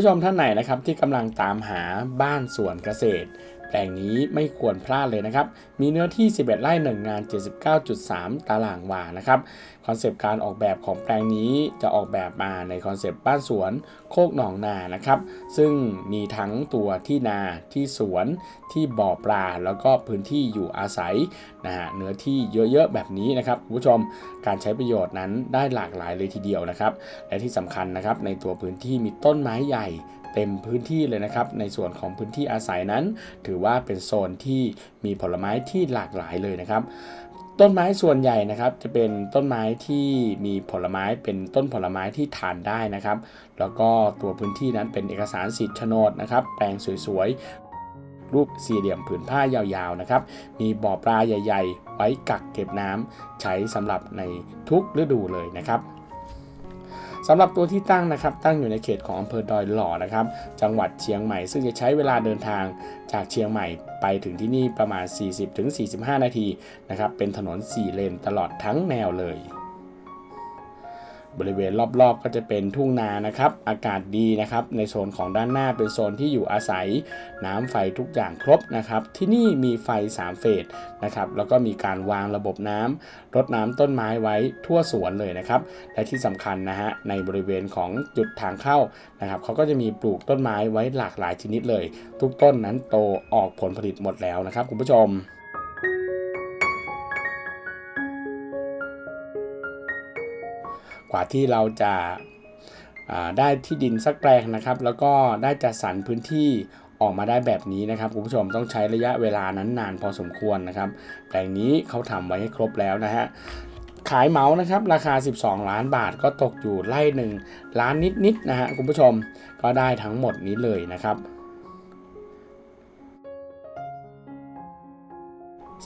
ผู้ชมท่านไหนนะครับที่กำลังตามหาบ้านสวนเกษตร แปลงนี้ไม่ควรพลาดเลยนะครับ มีเนื้อที่ 11 ไร่1งาน 79.3 ตารางวานะครับคอนเซปต์การออกแบบของแปลงนี้จะออกแบบมาในคอนเซปต์บ้านสวนโคกหนองนานะครับ ซึ่งมีทั้งตัวที่นาที่สวนที่บ่อปลา แล้วก็พื้นที่อยู่อาศัยนะฮะเนื้อที่เยอะๆแบบนี้นะครับคุณผู้ชมการใช้ประโยชน์นั้นได้หลากหลายเลยทีเดียวนะครับ และที่สำคัญนะครับในตัวพื้นที่มีต้นไม้ใหญ่ เต็มพื้นที่เลยนะครับ ในส่วนของพื้นที่อาศัยนั้น ถือว่าเป็นโซนที่มีผลไม้ที่หลากหลายเลยนะครับต้นไม้ส่วนใหญ่นะครับจะเป็นต้นไม้ที่มีผลไม้เป็นต้นผลไม้ที่ทานได้นะครับ แล้วก็ตัวพื้นที่นั้นเป็นเอกสารสิทธิ์โฉนดนะครับ แปลงสวยๆ รูปสี่เหลี่ยมผืนผ้ายาวๆนะครับ มีบ่อปลาใหญ่ ๆ ไว้กักเก็บน้ำใช้สำหรับในทุกฤดูเลยนะครับ สำหรับตัวที่ตั้งนะครับตั้งอยู่ในเขตของอำเภอดอยหล่อนะครับ จังหวัดเชียงใหม่ซึ่งจะใช้เวลาเดินทางจากเชียงใหม่ไปถึงที่นี่ประมาณ 40-45 นาทีนะครับเป็นถนน 4 เลนตลอดทั้งแนวเลย บริเวณรอบๆ ก็จะเป็นทุ่งนานะครับ อากาศดีนะครับ ในโซนของด้านหน้าเป็นโซนที่อยู่อาศัย น้ำไฟทุกอย่างครบนะครับ ที่นี่มีไฟ 3 เฟสนะครับ แล้วก็มีการวางระบบน้ำรดน้ำต้นไม้ไว้ทั่วสวนเลยนะครับ และที่สำคัญนะฮะ ในบริเวณของจุดทางเข้านะครับ เขาก็จะมีปลูกต้นไม้ไว้หลากหลายชนิดเลย ทุกต้นนั้นโตออกผลผลิตหมดแล้วนะครับคุณผู้ชม กว่าที่เราจะได้ที่ดินสักแปลงนะครับ แล้วก็ได้จัดสรรพื้นที่ออกมาได้แบบนี้นะครับคุณผู้ชมต้องใช้ระยะเวลานั้นนานพอสมควรนะครับ แปลงนี้เขาทำไว้ให้ครบแล้วนะฮะขายเหมานะครับราคา 12 ล้านบาทก็ตกอยู่ไร่หนึ่งล้านนิดๆนะฮะคุณผู้ชมก็ได้ทั้งหมดนี้เลยนะครับ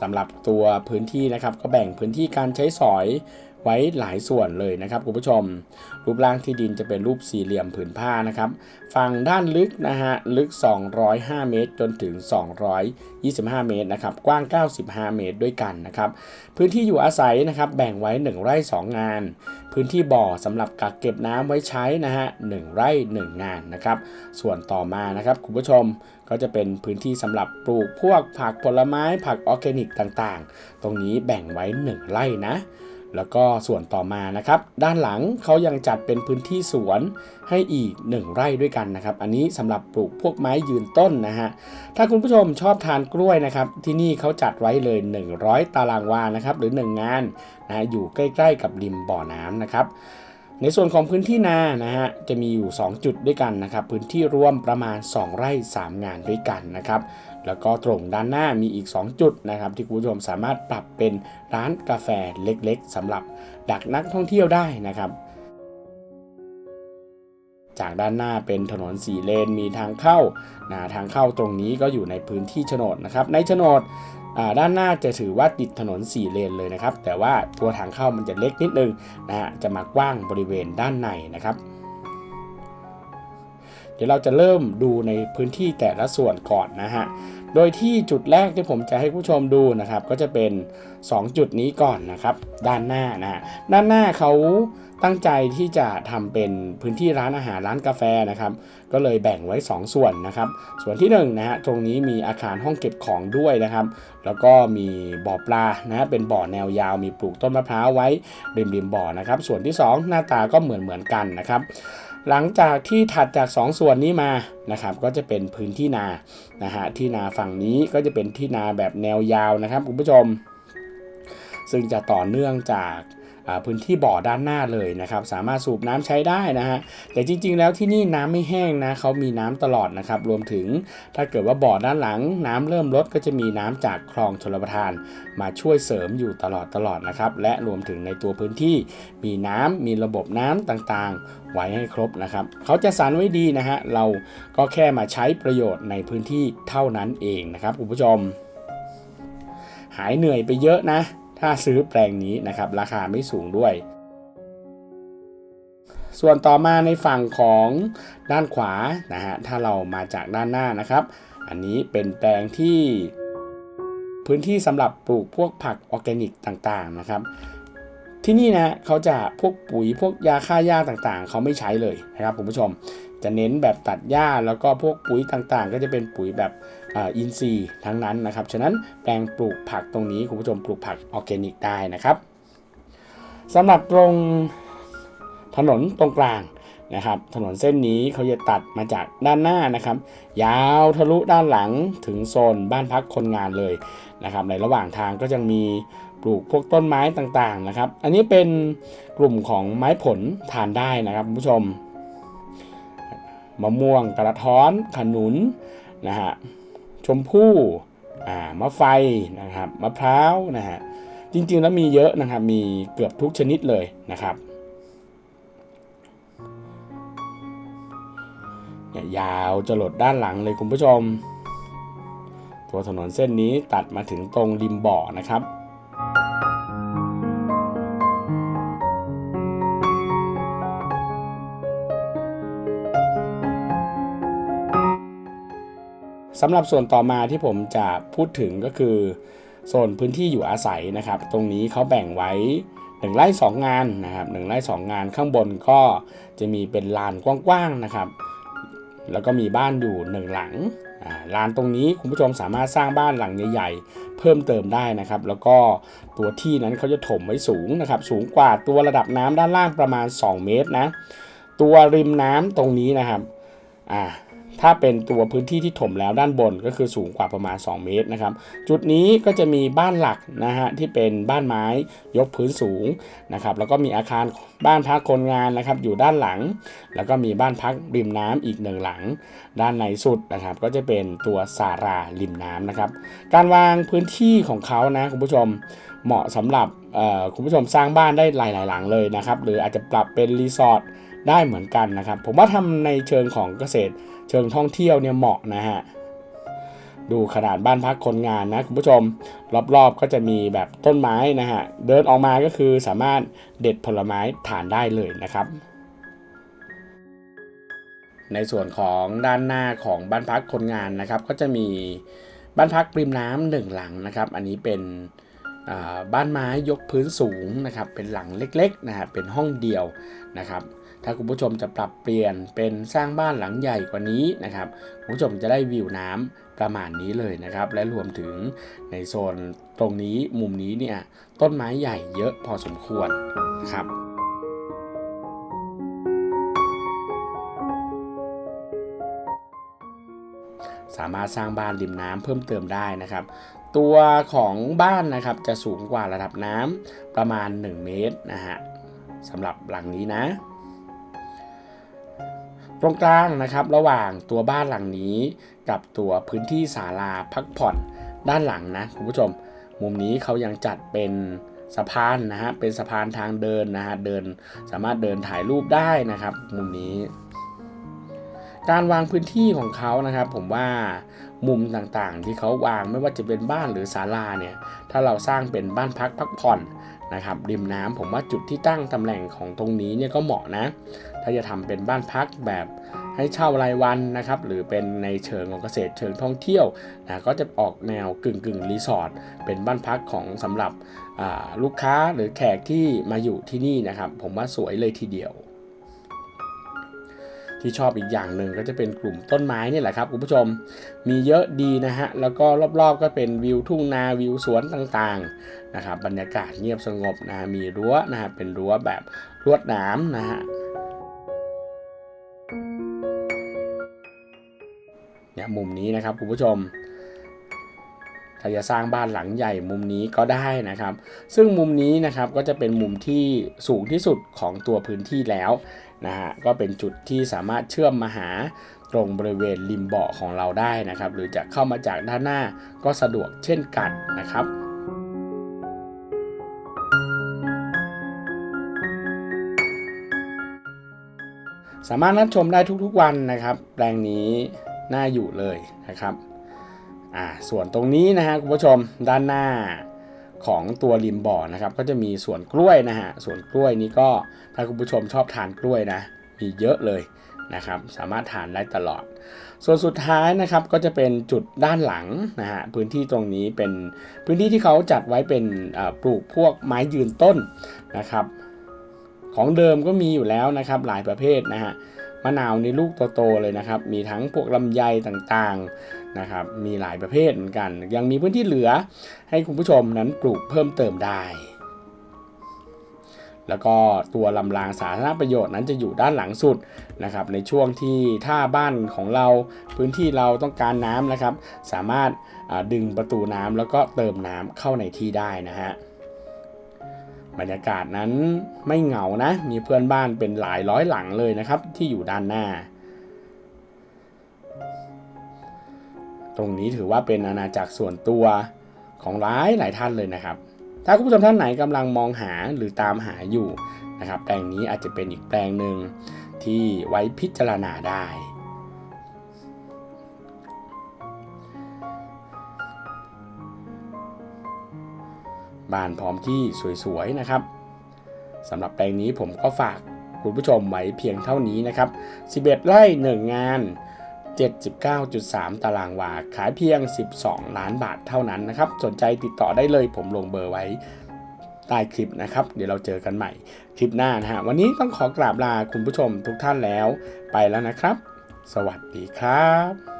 สำหรับตัวพื้นที่นะครับก็แบ่งพื้นที่การใช้สอย ไว้หลายส่วนเลยนะครับคุณผู้ชม รูปร่างที่ดินจะเป็นรูปสี่เหลี่ยมผืนผ้านะครับ ฝั่งด้านลึกนะฮะลึก 205 เมตร จนถึง 225 เมตรนะครับกว้าง 95 เมตรด้วยกันนะครับ พื้นที่อยู่อาศัยนะครับแบ่งไว้ 1 ไร่ 2 งาน พื้นที่บ่อสำหรับกักเก็บน้ำไว้ใช้นะฮะ1ไร่ 1 งานนะครับ ส่วนต่อมานะครับคุณผู้ชมก็จะเป็นพื้นที่สำหรับปลูกพวกผักผลไม้ผักออร์แกนิกต่างๆ ตรงนี้แบ่งไว้ 1 ไร่นะ แล้วก็ส่วนต่อมานะครับ ด้านหลังเขายังจัดเป็นพื้นที่สวนให้อีก 1 ไร่ด้วยกันนะครับ อันนี้สำหรับปลูกพวกไม้ยืนต้นนะฮะถ้าคุณผู้ชมชอบทานกล้วยนะครับ ที่นี่เขาจัดไว้เลย 100 ตารางวานะครับหรือ 1 งานนะอยู่ใกล้ ๆ กับริมบ่อน้ำนะครับในส่วนของพื้นที่นานะฮะจะมีอยู่ 2 จุดด้วยกันนะครับ พื้นที่รวมประมาณ 2 ไร่ 3 งานด้วยกันนะครับ แล้วก็ตรงด้านหน้ามีอีก 2 จุดนะครับ ที่คุณผู้ชมสามารถปรับเป็นร้านกาแฟเล็กๆสำหรับดักนักท่องเที่ยวได้นะครับจากด้านหน้าเป็นถนนสีเลนมีทางเข้านะทางเข้าตรงนี้ก็อยู่ในพื้นที่โฉนดนะครับในโฉนดด้านหน้าจะถือว่าติดถนน4เลนเลยนะครับ แต่ว่าตัวทางเข้ามันจะเล็กนิดนึงนะฮะจะมากว้างบริเวณด้านในนะครับ เดี๋ยวเราจะเริ่มดูในพื้นที่แต่ละส่วนก่อนนะฮะ โดยที่จุดแรกที่ผมจะให้ผู้ชมดูนะครับ ก็จะเป็น 2 จุดนี้ก่อนนะครับ ด้านหน้านะฮะด้านหน้าเขาตั้งใจที่จะทำเป็นพื้นที่ร้านอาหารร้านกาแฟนะครับ ก็เลยแบ่งไว้ 2 ส่วนนะครับ ส่วนที่1นงนะฮะตรงนี้มีอาคารห้องเก็บของด้วยนะครับ แล้วก็มีบ่อปลานะฮะเป็นบ่อแนวยาวมีปลูกต้นมะพร้าวไว้ริมริมบ่อนะครับ ส่วนที่ 2 หน้าตาก็เหมือนเหมือนกันนะครับ หลังจากที่ถัดจาก 2 ส่วนนี้มานะครับก็จะเป็นพื้นที่นานะฮะที่นาฝั่งนี้ก็จะเป็นที่นาแบบแนวยาวนะครับคุณผู้ชม ซึ่งจะต่อเนื่องจาก พื้นที่บ่อด้านหน้าเลยนะครับ สามารถสูบน้ำใช้ได้นะฮะแต่จริง ๆ แล้วที่นี่น้ำไม่แห้งนะเขามีน้ำตลอดนะครับรวมถึงถ้าเกิดว่าบ่อด้านหลัง น้ำเริ่มลดก็จะมีน้ำจากคลองชลประทาน มาช่วยเสริมอยู่ตลอดตลอดนะครับและรวมถึงในตัวพื้นที่มีน้ำมีระบบน้ำต่างๆ ไว้ให้ครบนะครับเขาจะสรรไว้ดีนะฮะเราก็แค่มาใช้ประโยชน์ในพื้นที่เท่านั้นเองนะครับคุณผู้ชม หายเหนื่อยไปเยอะนะ ถ้าซื้อแปลงนี้นะครับ ราคาไม่สูงด้วย ส่วนต่อมาในฝั่งของด้านขวานะฮะถ้าเรามาจากด้านหน้านะครับ อันนี้เป็นแปลงที่พื้นที่สำหรับปลูกพวกผักออร์แกนิกต่างๆนะครับ ที่นี่นะเขาจะพวกปุ๋ยพวกยาฆ่าหญ้าต่างๆ เขาไม่ใช้เลยนะครับคุณผู้ชม จะเน้นแบบตัดหญ้าแล้วก็พวกปุ๋ยต่างๆ ก็จะเป็นปุ๋ยแบบ อินทรีย์ทั้งนั้นนะครับ ฉะนั้นแปลงปลูกผักตรงนี้คุณผู้ชมปลูกผักออร์แกนิกได้นะครับสำหรับตรงถนนตรงกลางนะครับ ถนนเส้นนี้เขาจะตัดมาจากด้านหน้านะครับ ยาวทะลุด้านหลังถึงโซนบ้านพักคนงานเลยนะครับ ในระหว่างทางก็ยังมีปลูกพวกต้นไม้ต่างๆนะครับ อันนี้เป็นกลุ่มของไม้ผลทานได้นะครับคุณผู้ชม มะม่วงกระท้อน ขนุนนะฮะ ชมพู่อ่ามะไฟนะครับมะพร้าวนะฮะจริงๆแล้วมีเยอะนะครับมีเกือบทุกชนิดเลยนะครับเนี่ยยาวจะหลดด้านหลังเลยคุณผู้ชม ตัวถนนเส้นนี้ตัดมาถึงตรงริมบ่อนะครับ สำหรับส่วนต่อมาที่ผมจะพูดถึงก็คือโซนพื้นที่อยู่อาศัยนะครับ ตรงนี้เขาแบ่งไว้1ไร่2 งานนะครับ1ไร่2 งานข้างบนก็จะมีเป็นลานกว้างๆนะครับ แล้วก็มีบ้านอยู่หนึ่งหลังลานตรงนี้คุณผู้ชมสามารถสร้างบ้านหลังใหญ่ๆ เพิ่มเติมได้นะครับ แล้วก็ตัวที่นั้นเขาจะถมไว้สูงนะครับ สูงกว่าตัวระดับน้ำด้านล่างประมาณ 2 เมตรนะ ตัวริมน้ำตรงนี้นะครับอ่า ถ้าเป็นตัวพื้นที่ที่ถมแล้วด้านบนก็คือสูงกว่าประมาณ 2 เมตรนะครับ จุดนี้ก็จะมีบ้านหลักนะฮะที่เป็นบ้านไม้ยกพื้นสูงนะครับแล้วก็มีอาคารบ้านพักคนงานนะครับอยู่ด้านหลัง แล้วก็มีบ้านพักริมน้ำอีกหนึ่งหลัง ด้านในสุดนะครับก็จะเป็นตัวสาราริมน้ำนะครับ การวางพื้นที่ของเขานะคุณผู้ชมเหมาะสำหรับคุณผู้ชมสร้างบ้านได้หลาย ๆ หลังเลยนะครับหรืออาจจะปรับเป็นรีสอร์ทได้เหมือนกันนะครับ ผมว่าทำในเชิงของเกษตร เชิงท่องเที่ยวเนี่ยเหมาะนะฮะดูขนาดบ้านพักคนงานนะคุณผู้ชม รอบๆก็จะมีแบบต้นไม้นะฮะเดินออกมาก็คือสามารถเด็ดผลไม้ทานได้เลยนะครับในส่วนของด้านหน้าของบ้านพักคนงานนะครับ ก็จะมีบ้านพักริมน้ำหนึ่งหลังนะครับ อันนี้เป็นบ้านไม้ยกพื้นสูงนะครับ เป็นหลังเล็กๆนะฮะเป็นห้องเดียวนะครับ ถ้าคุณผู้ชมจะปรับเปลี่ยนเป็นสร้างบ้านหลังใหญ่กว่านี้นะครับคุณผู้ชมจะได้วิวน้ำประมาณนี้เลยนะครับ และรวมถึงในโซนตรงนี้มุมนี้เนี่ยต้นไม้ใหญ่เยอะพอสมควรนะครับสามารถสร้างบ้านริมน้ำเพิ่มเติมได้นะครับ ตัวของบ้านนะครับจะสูงกว่าระดับน้ำประมาณ 1 เมตรนะฮะสำหรับหลังนี้นะ ตรงกลางนะครับระหว่างตัวบ้านหลังนี้ กับตัวพื้นที่ศาลาพักผ่อนด้านหลังนะคุณผู้ชม มุมนี้เขายังจัดเป็นสะพานนะฮะเป็นสะพานทางเดินนะฮะเดินสามารถเดินถ่ายรูปได้นะครับ มุมนี้การวางพื้นที่ของเขานะครับ ผมว่ามุมต่างๆ ที่เขาวางไม่ว่าจะเป็นบ้านหรือศาลาเนี่ยถ้าเราสร้างเป็นบ้านพักพักผ่อนนะครับริมน้ำผมว่าจุดที่ตั้งตำแหน่งของตรงนี้เนี่ยก็เหมาะนะ ถ้าจะทำเป็นบ้านพักแบบให้เช่ารายวันนะครับ หรือเป็นในเชิงของเกษตรเชิงท่องเที่ยวนะก็จะออกแนวกึ่งกึ่งรีสอร์ทเป็นบ้านพักของสำหรับลูกค้าหรือแขกที่มาอยู่ที่นี่นะครับ ผมว่าสวยเลยทีเดียว ที่ชอบอีกอย่างหนึ่งก็จะเป็นกลุ่มต้นไม้นี่แหละครับคุณผู้ชมมีเยอะดีนะฮะแล้วก็รอบๆก็เป็นวิวทุ่งนาวิวสวนต่างๆนะครับบรรยากาศเงียบสงบนะฮะมีรั้วนะฮะเป็นรั้วแบบลวดหนามนะฮะ เนี่ยมุมนี้นะครับคุณผู้ชมถ้าจะสร้างบ้านหลังใหญ่มุมนี้ก็ได้นะครับ ซึ่งมุมนี้นะครับก็จะเป็นมุมที่สูงที่สุดของตัวพื้นที่แล้วนะฮะก็เป็นจุดที่สามารถเชื่อมมาหาตรงบริเวณริมเบาะของเราได้นะครับ หรือจะเข้ามาจากด้านหน้าก็สะดวกเช่นกันนะครับสามารถรับชมได้ทุกๆวันนะครับ แปลงนี้ น่าอยู่เลยนะครับอ่าส่วนตรงนี้นะฮะคุณผู้ชมด้านหน้าของตัวริมบ่อนะครับ ก็จะมีสวนกล้วยนะฮะสวนกล้วยนี้ก็ถ้าคุณผู้ชมชอบทานกล้วยนะ มีเยอะเลยนะครับ สามารถทานได้ตลอด ส่วนสุดท้ายนะครับก็จะเป็นจุดด้านหลังนะฮะพื้นที่ตรงนี้เป็นพื้นที่ที่เขาจัดไว้เป็นปลูกพวกไม้ยืนต้นนะครับ ของเดิมก็มีอยู่แล้วนะครับหลายประเภทนะฮะ มะนาวในลูกโตๆเลยนะครับ มีทั้งพวกลำไยต่างๆนะครับ มีหลายประเภทเหมือนกัน ยังมีพื้นที่เหลือให้คุณผู้ชมนั้นปลูกเพิ่มเติมได้แล้วก็ตัวลำรางสาธารณประโยชน์นั้นจะอยู่ด้านหลังสุดนะครับในช่วงที่ถ้าบ้านของเราพื้นที่เราต้องการน้ำนะครับ สามารถดึงประตูน้ำแล้วก็เติมน้ำเข้าในที่ได้นะฮะ บรรยากาศนั้นไม่เหงานะ มีเพื่อนบ้านเป็นหลายร้อยหลังเลยนะครับ ที่อยู่ด้านหน้า ตรงนี้ถือว่าเป็นอาณาจักรส่วนตัวของหลายหลายท่านเลยนะครับ ถ้าคุณผู้ชมท่านไหนกำลังมองหาหรือตามหาอยู่นะครับ แปลงนี้อาจจะเป็นอีกแปลงหนึ่งที่ไว้พิจารณาได้ บ้านพร้อมที่สวยๆนะครับสำหรับแปลงนี้ผมก็ฝากคุณผู้ชมไว้เพียงเท่านี้นะครับ 11 ไร่ 1 งาน 79.3 ตารางวา ขายเพียง 12 ล้านบาทเท่านั้นนะครับ สนใจติดต่อได้เลยผมลงเบอร์ไว้ใต้คลิปนะครับ เดี๋ยวเราเจอกันใหม่คลิปหน้านะฮะ วันนี้ต้องขอกราบลาคุณผู้ชมทุกท่านแล้ว ไปแล้วนะครับ สวัสดีครับ